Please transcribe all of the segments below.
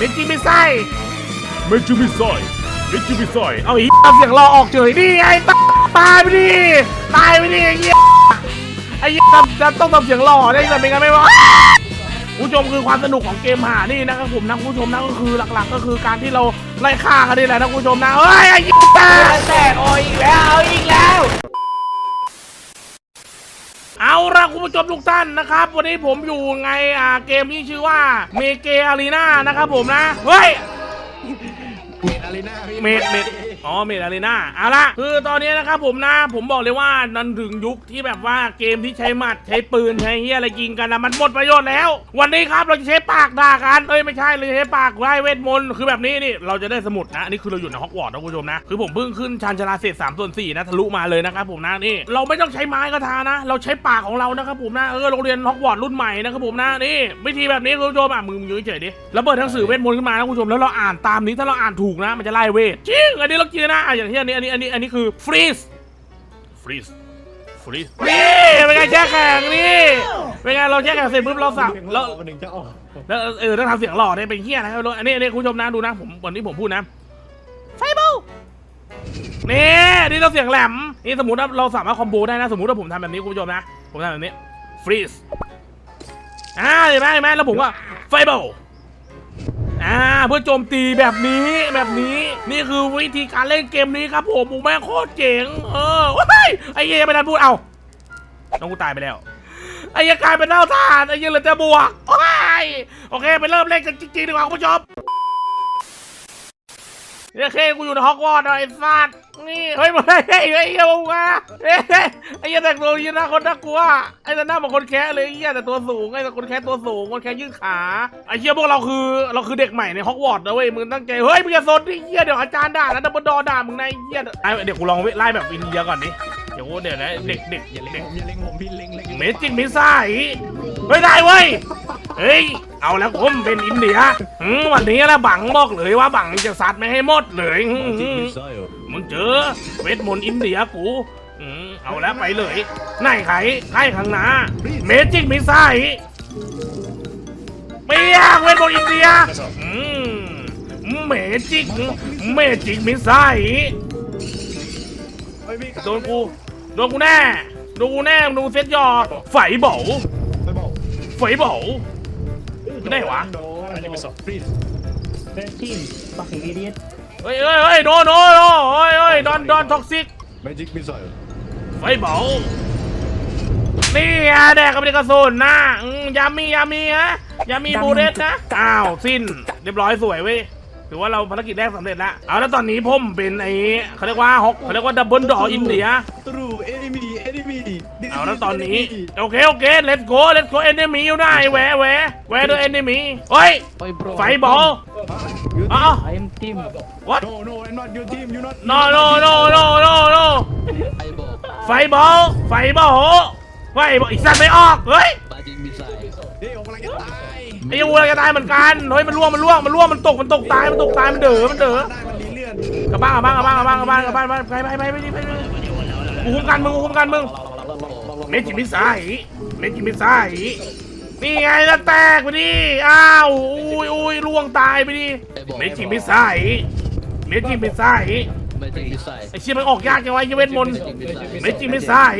เมจิไม่ใส่เมจิมิซอยเมจิมิซอยเอาอีเอาเสียงรอออกเฉยนี่ไงตายตายไปดิตายไปดิไอ้เหี้ยไอ้เหี้ยทำจะต้องทำเสียงหล่อได้แต่เป็นไงไม่วะผู้ชมคือความสนุกของเกมหานี่นะครับผมนะผู้ชมนะก็คือหลักๆ ก็คือการที่เราไล่ฆ่ากันนี่แหละนะผู้ชมนะเอ้ยไอ้เหี้ยแตกโอ้ยอีกแล้วเอาอีกแล้ว เอาละคุณ ผู้ชมทุกท่านนะครับ วันนี้ผมอยู่ในอ่าเกมที่ชื่อว่าเมเกอารีนานะครับผมนะ เฮ้ย เมดอารีนาพี่ เมดเมด อ๋อเมดอารีนาเอาละคือตอนนี้นะครับผมนะ ผมบอกเลยว่านันถึงยุคที่แบบว่าเกมที่ใช้หมัดใช้ปืนใช้เฮียอะไรยิงกันนะมันหมดประโยชน์แล้ว วันนี้ครับเราจะใช้ปากด่ากันเอ้ยไม่ใช่เราจะใช้ปากไล่เวทมนต์คือแบบนี้นี่เราจะได้สมุดนะอันนี้คือเราอยู่ในฮอกวอตส์นะคุณผู้ชมนะคือผมเพิ่งขึ้นชานชาลาเศษสามส่วนสี่นะทะลุมาเลยนะครับผมนะนี่เราไม่ต้องใช้ไม้กระทานะ เราใช้ปากของเรานะครับผมนะเออโรงเรียนฮอกวอตส์รุ่นใหม่นะครับผมนะนี่วิธีแบบนี้คุณผู้ชมอะมึงมึงอเฉยดิแล้วเปิดหนังสือเวทมนต์ขึ้นมานะคุณผู้ชมแล้วเราอ่านตามนี้ถ้าเราอ่านถูกนะ มันจะไล่เวทจริงอันนี้เรากินนะอะอย่างที่อันนี้อันนี้อันนี้อันนี้คือฟรีสฟรีสฟรีสนี่เป็นไงแช่แข็งนี่เป็นไงเราแช่แข็งเสร็จปุ๊บเราสั่งแล้วมันถึงจะออกแล้วเออต้องทำเสียงหล่อได้เป็นเฮียนะครับอันนี้อันนี้คุณผู้ชมนะดูนะผมวันนี้ผมพูดนะไฟเบลนี่นี่เราเสียงแหลมนี่สมมติว่าเราสามารถคอมโบได้นะสมมติว่าผมทำแบบนี้คุณผู้ชมนะผมทำแบบนี้ฟรีสอ่าเห็นไหมเห็นไหมแล้วผมก็ไฟเบล อ่าเพื่อโจมตีแบบนี้แบบนี้นี่คือวิธีการเล่นเกมนี้ครับผมผมแม่งโคตรเจ๋งเออว้ายไอเยยไปดันพูดเอาน้องกูตายไปแล้วไอ้ยังกลายเป็นเล่าทานไอ้ยังเหลือแต่บวกโอ้ยโอเคไปเริ่มเล่นกันจริงๆดีกว่าคุณผู้ชม เนี่ยกูอยู่ในฮอกวอตส์นะไอ้สัตว์นี่เฮ้ยเฮ้ยเฮ้ยเฮ้ยเฮ้ยมาเฮ้ยไอ้เหี้ยังแต่งตัวยี่หน้าคนน่ากลัวไอ้แต่หน้าเหมือนคนแคะเลยไอ้เหี้ยแต่ตัวสูงไอ้แต่คนแคะตัวสูงคนแคะยืดขาไอ้เหี้ยพวกเราคือเราคือเด็กใหม่ในฮอกวอตส์นะเว้ยมึงตั้งใจเฮ้ยมึงอย่าสนดิเหี้ยเดี๋ยวอาจารย์ด่าแล้วดับเบิลดอด่ามึงในไอ้เหี้ยไอ้เดี๋ยวกูลองไล่แบบอินเดียก่อนดิเดี๋ยวเดี๋ยวนะเด็กเด็กอย่าเล็งเด็กผมอย่าเล็งผมพี่เล็งเล็งเมจิกมิสไซไม่ได้เว้ย เฮ้ย เอาแล้วผมเป็นอินเดียหืมวันนี้นะบังบอกเลยว่าบังจะสัตว์ไม่ให้หมดเลยหืมมึงเจอเวทมนต์อินเดียกูหืมเอาแล้วไปเลยนายไข่ไข่ข้างหน้าเมจิกมิสไซเปียกเวทมนต์อินเดียอืมเมจิกเมจิกมิไซเฮ้ยโดนกูโดนกูแน่โดนกูแน่ดูเซ็ตยอไฝเบาไปบอกไฝเบา ไม่ได้วะโดนอันนี้เป็นสอบฟรีส Thirteen, fucking idiot. เฮ้ยเฮ้ยเฮ้ยโนโนโนเฮ้ยเฮ้ยดอนดอนท็อกซิกเมจิกมิสไซล์ไฟเบานี่อะแดกกับเด็กกระสุนนะอืมยามียามีฮะยามีบูเรสนะ อ้าว สิ้น เรียบร้อยสวยเว้ย ถือว่าเราภารกิจแรกสำเร็จแล้ว เอาแล้วตอนนี้ผมเป็นไอ้เขาเรียกว่าฮอกเขาเรียกว่าดับเบิลดออินเดียตรู เอนิมีเอนิมีเอาแล้วตอนนี้ โอเค โอเค let's go let's go enemy อยู่ไหนแหวะแหวะแหวะ the enemy เฮ้ย Oi, bro. ไฟบอลยูอ๋อ I am team. what no no I'm not your team you not no no no no no no ไฟบอลไฟบอลไฟบอลอีกสัตว์ไม่ออก เฮ้ยเดี๋ยวผมกำลังจะตายไอ้ยังวัวจะตายเหมือนกัน เฮ้ย มันล่วง มันล่วง มันล่วง มันตก มันตกตาย มันตกตาย มันเด๋อ มันเด๋อ ได้มันรีเลื่อนกลับบ้านกลับบ้านกลับบ้านกลับบ้านกลับบ้านกลับบ้านไปไปไปไปไปไปไปกูคุมกันมึงกูคุมกันมึง เมจิมิสายเมจิมิสายนี่ไงแล้วแตกไปดิอ้าวอุ้ยอุ้ยล่วงตายไปดิเมจิมิสายเมจิมิสายไอเชี่ยมันออกยากจังวะไอ้เวทมนต์เมจิมิสาย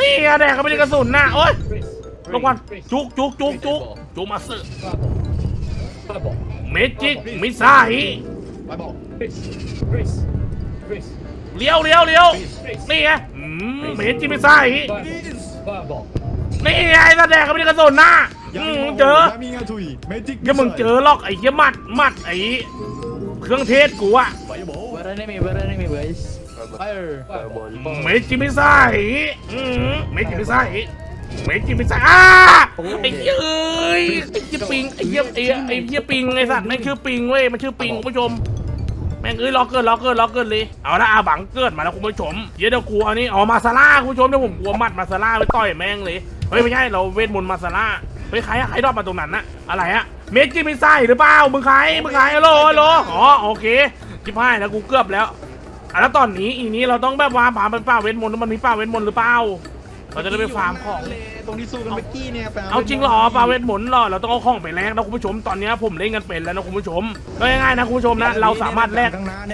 นี่ไงแดกเขาไม่ได้กระสุนนะโอ๊ยลงก่อนจุกจุกจุกจุกจุกมาสึเมจิมิสายไปบอกเลี้ยวเลี้ยวเลี้ยวนี่ไงอื มเมจิมิสายนี่ไงแสดงเขาไม่ได้กระสุนนะอืมเจอยามีงาทุยเมจิกเดี๋ยวมึงเจอหรอกไอ้เหี้ยมัดมัดไอ้เครื่องเทศกูอะไปบอก Where enemy? Where enemy, guys? ไฟเมจิมิไซอืมเมจิมิไซเมจิมิไซอ้าไอ้เหี้ยเอ้ยไอ้เหี้ยปิงไอ้เหี้ยไอ้ไอ้เหี้ยปิงไอ้สัตว์แม่งชื่อปิงเว้ยมันชื่อปิงคุณผู้ชมแม่งเอ้ยล็อกเกินล็อกเกินล็อกเกินเลยเอาละอาบังเกิดมาแล้วคุณผู้ชมเดี๋ยวเดี๋ยวกูเอานี่เอามาซาร่าคุณผู้ชมเดี๋ยวผมกลัวมัดมาซาร่าไปต่อยแม่งเลยเฮ้ยไม่ใช่เราเวทมนต์มาซาร่าเฮ้ยใครอะใครรอปมาตรงนั้นนะอะไรอะเมจิมิไซหรือเปล่ามึงใครมึงใครฮัลโหลฮัลโหลอ๋อโอเคจิบให้แล้วกูเกือบแล้วอะแล้วตอนนี้อีนี้เราต้องแบบว่าผ่านเป็นป่าเวทมนต์มันมีป่าเวทมนต์หรือเปล่า เราจะได้ไปฟาร์มของ ตรงที่สู้กันเมื่อกี้เนี่ยไปเอาจริงเหรอปลาเวทมนต์เหรอเราต้องเอาของไปแลกนะคุณผู้ชมตอนนี้ผมเล่นกันเป็นแล้วนะคุณผู้ชมก็ง่ายๆนะคุณผู้ชมนะเราสามารถแลก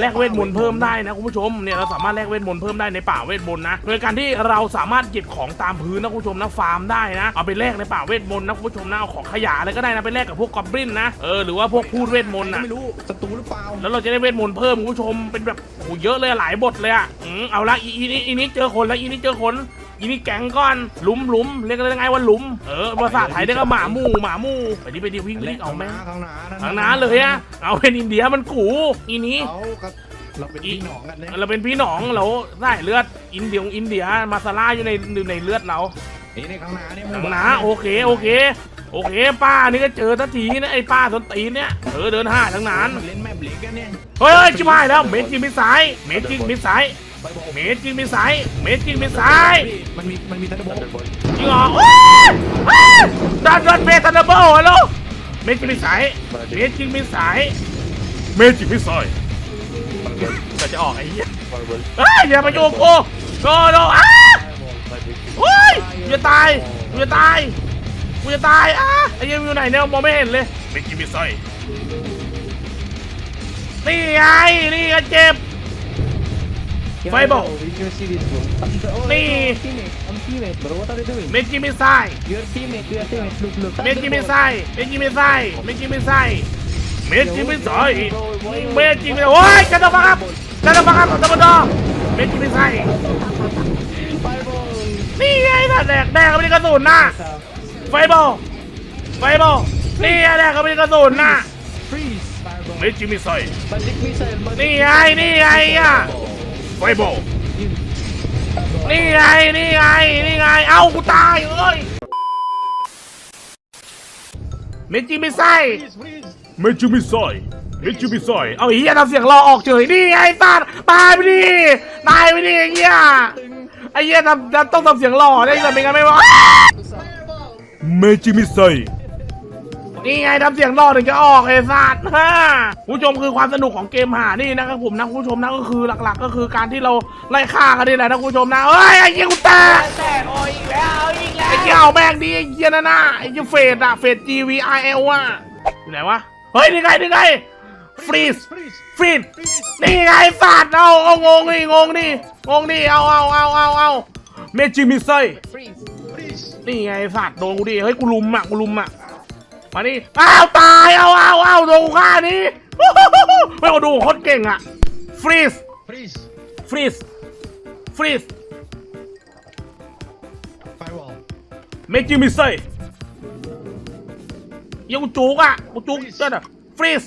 แลกเวทมนต์เพิ่มได้นะคุณผู้ชมเนี่ยเราสามารถแลกเวทมนต์เพิ่มได้ในป่าเวทมนต์นะโดยการที่เราสามารถเก็บของตามพื้นนะคุณผู้ชมนะฟาร์มได้นะเอาไปแลกในป่าเวทมนต์นะคุณผู้ชมนะเอาของขยะอะไรก็ได้นะไปแลกกับพวกกอบลินนะเออหรือว่าพวกพูดเวทมนต์นะไม่รู้ศัตรูหรือเปล่าแล้วเราจะได้เวทมนต์เพิ่มคุณผู้ชมเป็นแบบโอ้โหเยอะเลยอะหลายบทเลยอะอืมเอาละอีอีนี้อีนี้เจอคนแล้วอีนี้เจอคน อีนี้แก๊งก้อนหลุมหลุมเรียกกันยังไงว่าหลุม เออภาษาไทยเรียกว่าหมาหมู่หมาหมู่ไปดิไปดิวิ่งวิ่งเอาแม่งทางหนาทางน้าเลยอะเอาเป็นอินเดียมันกูอีนี้เอาก็เราเป็นพี่น้องกันเนี่ยเราเป็นพี่น้องเราได้เลือดอินเดียอินเดียมาซาร่าอยู่ในอยู่ในเลือดเรานี่ในข้างหน้าเนี่ยทางน้าโอเคโอเคโอเคป้านี่ก็เจอทันทีนะไอ้ป้าส้นตีนเนี่ยเออเดินห้าทางนั้นมันเล่นแม่บลิกกันเนี่ยเฮ้ยชิบหายแล้วเมจิมิสายเมจิมิสายไปบอกเมจิมิสายเมจิมิสาย มันมีมันมีทันโบจริงเหรอโอ้ยโอ้ยดันดันเบทันเดอร์เบิลฮัลโหลเมจิมิสายเมจิมิสายเมจิกมิสไซล์ก็จะออกไอ้เหี้ยเฮ้ยอย่ามาโยกกูโนโนอ้าโอ้ยกูจะตายกูจะตายกูจะตายอ้าไอ้เหี้ยังอยู่ไหนเนี่ยมองไม่เห็นเลยเมจิกมิสไซล์นี่ไงนี่ก็เจ็บ Fireball. Did you see this bro? Oh, Me. no, teammate. I'm teammate bro. What are you doing? เมจิมิสาย Your teammate. Your teammate. Look look. เมจิมิสายเมจิมิสายเมจิมิสายเมจิมิสายเมจิมิสายโอ้ยจะต้องฟังครับจะต้องฟังครับตะบันดอเมจิมิสาย Fireball. นี่ไงน่ะแดกแดกก็ไม่ได้กระสุนน่ะไฟบอลไฟบอลนี่ไงแดกก็ไม่ได้กระสุนน่ะ Freeze. Fireball. เมจิกมิสไซล์ Magic missile. Magic นี่ไงนี่ไงอะ ไฟบอลนี่ไง นี่ไง นี่ไง เอ้ากูตายเอ้ยเมจิมิไซเมจิกมิสไซล์เมจิกมิสไซล์เอาเฮียทำเสียงรอออกเฉยนี่ไงสัตว์ตายไปดิตายไปดิไอ้เฮียไอ้เฮียทำทำต้องทำเสียงหล่อได้แต่เป็นไงไม่วะเมจิกมิสไซล์ นี่ไงทำเสียงรอถึงจะออกไอ้สัตว์ฮะคุณผู้ชมคือความสนุกของเกมหานี่นะครับผมนะคุณผู้ชมนะก็คือหลักๆ ก็คือการที่เราไล่ฆ่ากันนี่แหละนะคุณผู้ชมนะเอ้ยไอ้เหี้ยกูแตกแตกโอ้ยอีกแล้วอีกแล้วไอ้เหี้ยเอาแม่งดีไอ้เหี้ยนั่นน่ะไอ้เหี้ยเฟดอะเฟด G V I L อะอยู่ไหนวะเฮ้ยนี่ไงนี่ไงฟรีสฟรีดนี่ไงสัตว์เอาเอางงนี่งงนี่งงนี่เอาเอาเอาเอาเอาเมจิมิไซ freeze. นี่ไงสัตว์โดนกูดิเฮ้ยกูลุมอะกูลุมอะ มานี่อ้าวตายเอาเอาเอาโดนกูฆ่านี่ไม่เอาดูโคตรเก่งอะฟรีสฟรีสฟรีสฟรีสไฟวอลเมจิกมิสไซล์ยังกูจุกอะกูจุกเจ้าน่ะฟรีส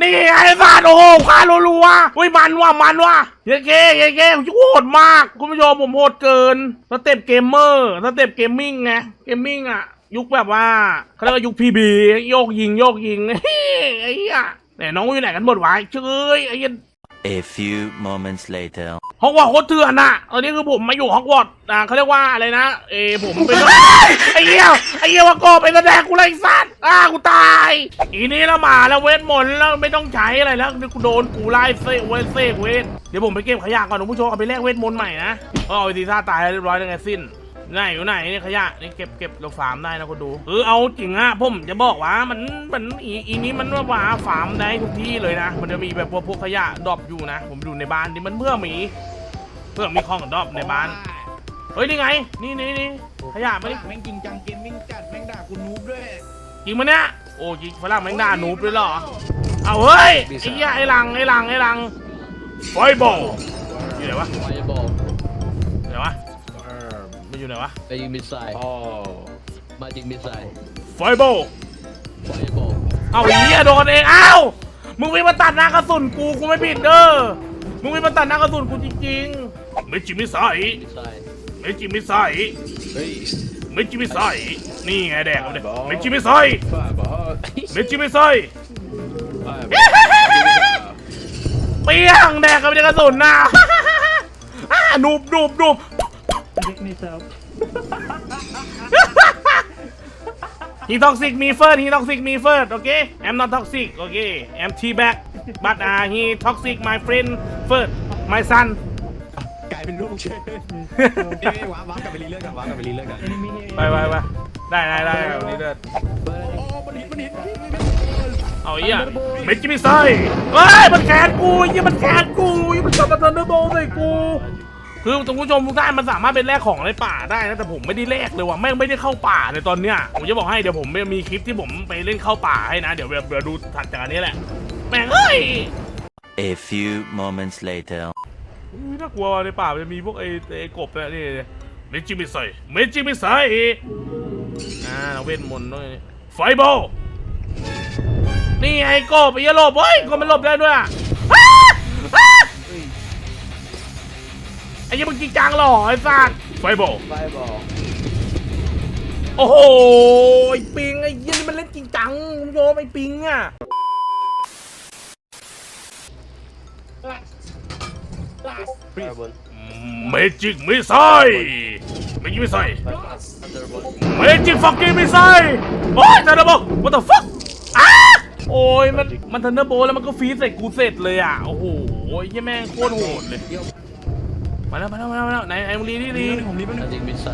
นี่ไงสัตว์โอ้โหฆ่ารัวๆอุ้ยมันว่ะมันว่ะเย้เก้เย้เก้ผมโหดมาก คุณผู้ชมผมโหดเกินสเต็ปเกมเมอร์สเต็ปเกมมิ่งไงเกมมิ่งอะ ยุคแบบว่าเขาเรียกว่ายุคพีบีโยกยิงโยกยิงไอ้เหี้ยไหนน้องอยู่ไหนกันหมดวะเชยไอ้เหี้ย A few moments later. ฮอกวอตส์โคตรเถื่อนอะตอนนี้คือผมมาอยู่ฮอกวอตส์อ่าเขาเรียกว่าอะไรนะ เออผมเป็น ไอ้เหี้ยไอ้เหี้ยว่าโกเป็นแสดงกูเลยไอ้สัตว์อ่ากูตาย อีนี้ละหมาแล้วเวทมนต์แล้วไม่ต้องใช้อะไรแล้วนี่กูโดนกูไล่เซเวทเซเวทเดี๋ยวผมไปเก็บขยะก่อนคุณผู้ชมเอาไปแลกเวทมนต์ใหม่นะก็เอาไปซีซ่าตายแล้วเรียบร้อยแล้วไงสิ้น ไหนอยู่ไหนนี่ขยะนี่เก็บเก็บเราฟาร์มได้นะคุณดูเออเอาจริงอะผมจะบอกว่ามันมันอีอีนี้มันว่าว่าฟาร์มได้ทุกที่เลยนะ มันจะมีแบบพวกพวกขยะดรอปอยู่นะ ผมดูในบ้านนี่มันเพื่อมีเพื่อมีของดรอปในบ้านเฮ้ยนี่ไง นี่นี่นี่ขยะไม่ไม่แม่งจริงจังเกมมิ่งจัดแม่งด่ากูนูบด้วยจริงมั้ยเนี่ยโอ้ยิงฝรั่งแม่งด่าหนูบด้วยเหรอเอาเฮ้ยไอ้เหี้ยไอ้หลังไอ้หลังไอ้หลังไฟบอลอยู่ไหนวะ Fireball, อยู่ไหนวะไม่ อยู่ไหนวะ magic missile, magic missile, ไฟบอล fireball, เอาไอ้เหี้ยโดนเองเอ้ามึงวิ่งมาตัดหน้ากระสุนกูกูไม่ผิดเด้อมึงวิ่งมาตัดหน้ากระสุนกูจริงเมจิกมิสไซล์ missile, เมจิกมิสไซล์เมจิกมิสไซล์ๆนี่ไงแดกเอาเด็เมจิกมิสไซล์เมจิกมิสไซล์เปี้ยงแดกกับกระสุนน่ะอ่านูบนูบนูบ Magic missile. He toxic me first. He toxic me first. Okay. I'm not toxic. Okay. I'm T back. But uh, he toxic my friend first. My son. กลายเป็นเป็นลูกเชนนี่ว้าว้ากลับไปรีเลือกกันว้ากลับไปรีเลือกกัน enemy here ไปไปไปได้ได้ได้แบบนี้เด้อโอ้มันหินมันหินเอาไอ้เหี้ยเมจิมิไซเฮ้ยมันแขนกูไอ้เหี้ยมันแขนกูไอ้เหี้ยมันจับมาทันเดอร์โบลใส่กู คือท่านผู้ชมทุกท่านมันสามารถเป็นแลกของในป่าได้นะแต่ผมไม่ได้แลกเลยว่ะแม่งไม่ได้เข้าป่าในตอนเนี้ยผมจะบอกให้เดี๋ยวผมมีคลิปที่ผมไปเล่นเข้าป่าให้นะเดี๋ยวเดี๋ยวดูถัดจากอันนี้แหละแม่งเอ้ย A few moments later. อุ๊ยน่ากลัวว่ะในป่ามันจะมีพวกไอ้ไอ้กบเนี่ยนี่เมจิมิไซเมจิมิไซอ่าเราเวทมนต์ด้วยนี่ไฟบอลนี่ไอ้กบไอ้เหี้ยหลบเฮ้ยกบมันหลบได้ด้วยอะอ้ ไอ้เหี้ยังมึงจริงจังเหรอไอ้สัตว์ไฟบอลไฟบอลโอ้โหไอ้ปิงไอ้เหี้ยนี่มันเล่นจริงจังคุณผู้ชมไอ้ปิงอะไฟบอลเมจิกมิไซเมจิกมิไซอันเดอร์บอลเมจิกฟักกิ้งมิไซโอ้ยทันเดอร์โบ what the fuck อ้าโอ้ยมันมันทันเดอร์โบแล้วมันก็ฟีดใส่กูเสร็จเลยอะ โอ้โหไอ้เหี้ยแม่งโคตรโหดเลย มาแล้วมาแล้วมาแล้วมาแล้วไหนไอ้มึงรีนี่รีผมรีบไปแมจิกมิสไซ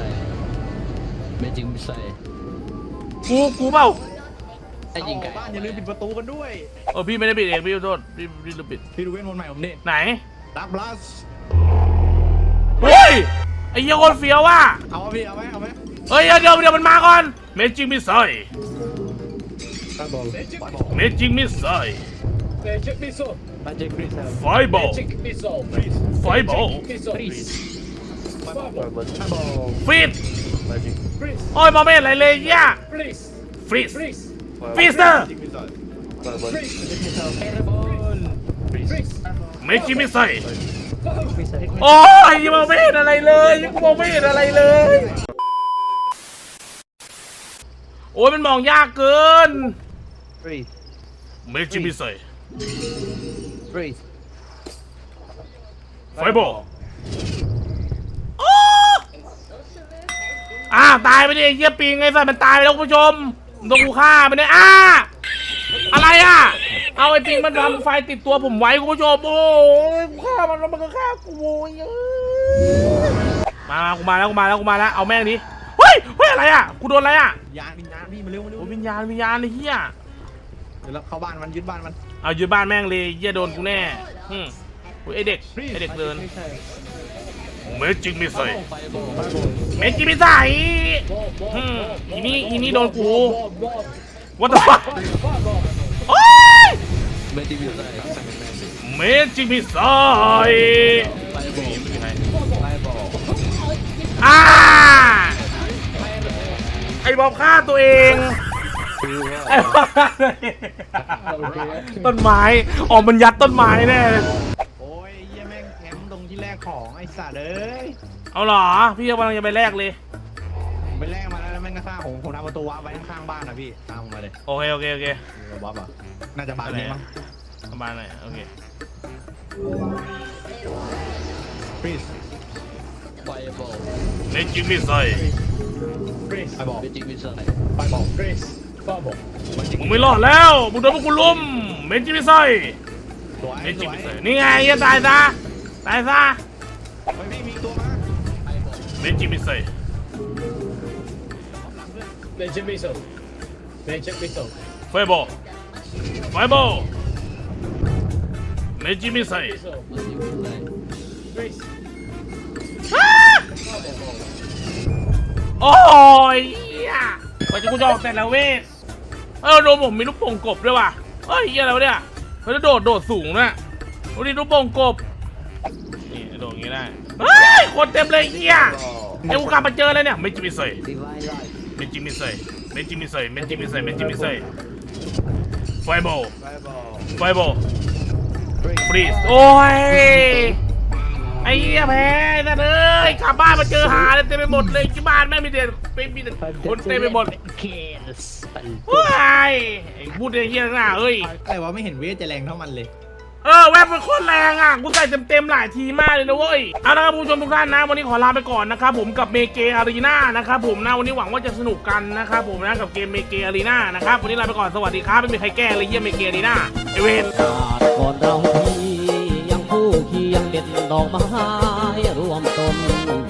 แมจิกมิสไซกูกูเปล่าไอ้ยิงไก่บ้านอย่าลืมปิดประตูกันด้วยเออพี่ไม่ได้ปิดเองพี่ขอโทษพี่พี่ลืมปิดพี่ดูเว้นวนใหม่ผมนี่ไหนดักบลัสเฮ้ยไอ้เหี้ยโคตรเฟี้ยวว่ะเอาพี่เอาไหมเอาไหมเฮ้ยเดี๋ยวเดี๋ยวเดี๋ยวมันมาก่อนเมจิกมิไซไฟบอลไฟบอลเมจิกมิไซ magic missile ไฟบอลไฟบอลไฟบอลฟีดโอ้ยมองไม่เห็นอะไรเลยย่าฟรีสฟรีสเตอร์เมจิมิไซ missile โอ้ยยังมองไม่เห็นอะไรเลยยังมองไม่เห็นอะไรเลย โอ้ยมันมองยากเกิน freeze เมจิมิไซ freeze ไฟบอลอ่าตายไปดิไอ้เยี่ยปิงไอ้สัตว์มันตายไปแล้วคุณผู้ชมโดนกูฆ่าไปเนี่ยอ่าอะไรอะ เอาไอ้ปิงมันทำไฟติดตัวผมไว้คุณผู้ชมโอ้ยกูฆ่ามันแล้วมันก็ฆ่ากูโว้ยเอ้ยมามากูมาแล้วกูมาแล้วกูมาแล้วเอาแม่งดิเฮ้ยเฮ้ยอะไรอะกูโดนอะไรอะยานวิญญาณพี่มาเร็วมาเร็วโอ้วิญญาณวิญญาณไอ้เหี้ยเดี๋ยวเราเข้าบ้านมันยึดบ้านมัน เอายึดบ้านแม่งเลยเหี้ยโดนกูแน่อืมโอ้ยไอเด็กไอเด็กเดินเมจิกมิไซเมจิมิไซอืมอีนี่อีนี่โดนกู What the fuck โอ้ยแมจิกมิสไซเมจิมิไซไฟบอลไม่มีใครไฟบอลอ่าไอบอบฆ่าตัวเอง ตัวเองต้นไม้ออกมันยัดต้นไม้แน่เลยโอ้ยเยี่ยแม่งแคมป์ตรงที่แรกของไอ้สัตว์เอ้ยเอาเหรอ พี่กำลังจะไปแลกเลย ผมไปแลกมาแล้วแล้วแม่งก็สร้างผมผมทำประตูวาร์ปไว้ข้างๆบ้านนะพี่ตามผมมาเลยโอเคโอเคโอเคเดี๋ยววาร์ปอะน่าจะบ้านนี้มั้งประมาณไหนโอเคฟรีสไฟบอลเมจิมิไซ ไฟบอลแมจิกมิสไซไฟบอลฟรีส มึงไม่รอดแล้วมึงโดนพวกกูลุมเมจิมิไซสวยเมสจิวมิยไซนี่ไงอย่าตายซะตายซะไม่ไม่มีตัวมาเมจิมิไซ magic missile magic missile ไฟบอลไฟบอลเมจิมิไซแมจิกมิสไซ freeze โอ้ยเหี้ยกว่าจะกูจะออกแต่ละเวท เออโดนผมมีลูกโป่งกบด้วยว่ะเฮ้ยเหี้ยอะไรวะเนี่ยเขาจะโดดโดดสูงนะดูดิลูกโป่งกบนี่โดดอย่างงี้ได้เฮ้ยคนเต็มเลยเหี้ยไอ้กูกลับมาเจอเลยเนี่ยเมจิมิไซดีไวไลท์เมจิมิไซเมจิมิไซเมจิมิไซเมจิมิไซไฟบอลไฟบอลไฟบอลฟรีสโอ้ย ไอ้เหี้ยแพ้นะเอ้ยกลับบ้านมาเจอหาเลยเต็มไปหมดเลยที่บ้านแม่งมีแต่เป็นมีแต่คนเต็มไปหมดเคสว้ายไอ้พูดไอ้เหี้ยหน้าเอ้ย อะไรวะไม่เห็นเวทจะแรงเท่ามันเลย เออแวบเป็นโคตรแรงอะกูใส่เต็มๆหลายทีมากเลยนะเว้ยเอาละครับผู้ชมทุกท่านนะ วันนี้ขอลาไปก่อนนะครับผมกับเมเกอารีนานะครับผมนะวันนี้หวังว่าจะสนุกกันนะครับผมนะกับเกมเมเกอารีนานะครับวันนี้ลาไปก่อนสวัสดีครับไม่มีใครแก้เลยเยี่ยมเมเกอารีนาเอเวนก่อนเราพี่ยังผู้ เคียงเด็ดดอกไม้รวมตน